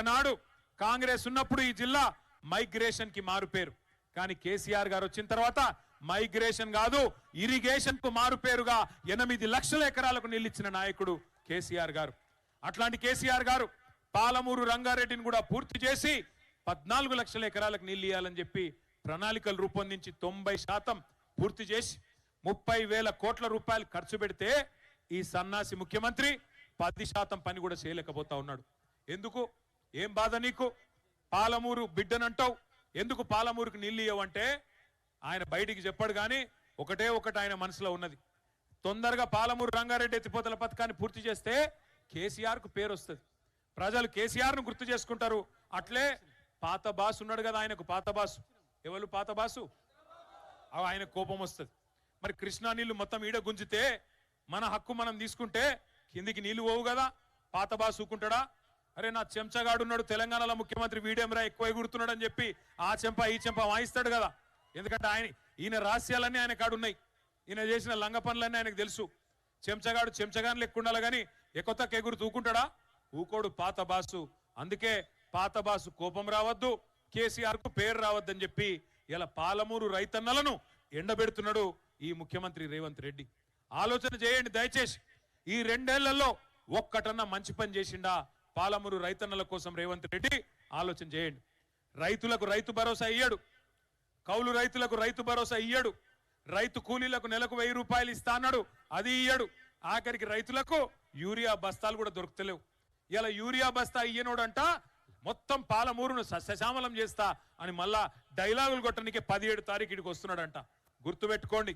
ఒకనాడు కాంగ్రెస్ ఉన్నప్పుడు ఈ జిల్లా మైగ్రేషన్కి మారు పేరు కానీ కేసీఆర్ గారు వచ్చిన తర్వాత మైగ్రేషన్ కాదు ఇరిగేషన్కు మారు పేరుగా ఎనిమిది లక్షల ఎకరాలకు నిలిచిన నాయకుడు కేసీఆర్ గారు. అట్లాంటి కేసీఆర్ గారు పాలమూరు రంగారెడ్డిని కూడా పూర్తి చేసి పద్నాలుగు లక్షల ఎకరాలకు నీళ్ళు ఇవ్వాలని చెప్పి ప్రణాళికలు రూపొందించి తొంభై శాతం పూర్తి చేసి ముప్పై వేల కోట్ల రూపాయలు ఖర్చు పెడితే ఈ సన్నాసి ముఖ్యమంత్రి పది శాతం పని కూడా చేయలేకపోతా ఉన్నాడు. ఎందుకు? ఏం బాధ నీకు? పాలమూరు బిడ్డనంటావు. ఎందుకు పాలమూరుకు నీళ్ళు ఇవ్వంటే ఆయన బయటికి చెప్పాడు కానీ ఒకటే ఒకటి ఆయన మనసులో ఉన్నది. తొందరగా పాలమూరు రంగారెడ్డి ఎత్తిపోతల పథకాన్ని పూర్తి చేస్తే కేసీఆర్కు పేరు వస్తుంది ప్రజలు కేసీఆర్ను గుర్తు చేసుకుంటారు. అట్లే పాత బాసు ఉన్నాడు కదా ఆయనకు పాత బాసు. ఎవరు పాత బాసు? అవి ఆయన కోపం వస్తుంది. మరి కృష్ణా నీళ్ళు మొత్తం ఈడ గుంజితే మన హక్కు మనం తీసుకుంటే కిందికి నీళ్ళు పోవు కదా. పాత బాసుకుంటాడా అరే నా చెంచగాడు ఉన్నాడు తెలంగాణలో ముఖ్యమంత్రి వీడేమరా ఎక్కువ ఎగురుతున్నాడు అని చెప్పి ఆ చెంప ఈ చెంప వాయిస్తాడు కదా. ఎందుకంటే ఆయన ఈయన రహస్యాలన్నీ ఆయన కాడు ఉన్నాయి ఈయన చేసిన లంగ పనులన్నీ ఆయనకు తెలుసు. చెంచగాడు చెంచగాని లెక్కుండాలి కానీ ఎకొత్తకు ఎగురు తూకుంటాడా? ఊకోడు పాత బాసు. అందుకే పాత బాసు కోపం రావద్దు కేసీఆర్కు పేరు రావద్దని చెప్పి ఇలా పాలమూరు రైతన్నలను ఎండబెడుతున్నాడు ఈ ముఖ్యమంత్రి రేవంత్ రెడ్డి. ఆలోచన చేయండి దయచేసి. ఈ రెండేళ్ళలో ఒక్కటన్నా మంచి పని చేసిండా? పాలమూరు రైతన్నల కోసం రేవంత్ రెడ్డి ఆలోచన చేయండి. రైతులకు రైతు భరోసా ఇయ్యడు. కౌలు రైతులకు రైతు భరోసా ఇయ్యడు. రైతు కూలీలకు నెలకు వెయ్యి రూపాయలు ఇస్తా అన్నాడు. అది ఇయ్యడు. ఆఖరికి రైతులకు యూరియా బస్తాలు కూడా దొరుకుతలేవు. ఇలా యూరియా బస్తా ఇయ్యనోడంట మొత్తం పాలమూరును సస్యశ్యామలం చేస్తా అని మళ్ళా డైలాగులు కొట్టడానికి పదిహేడు తారీఖుడికి వస్తున్నాడంట. గుర్తుపెట్టుకోండి.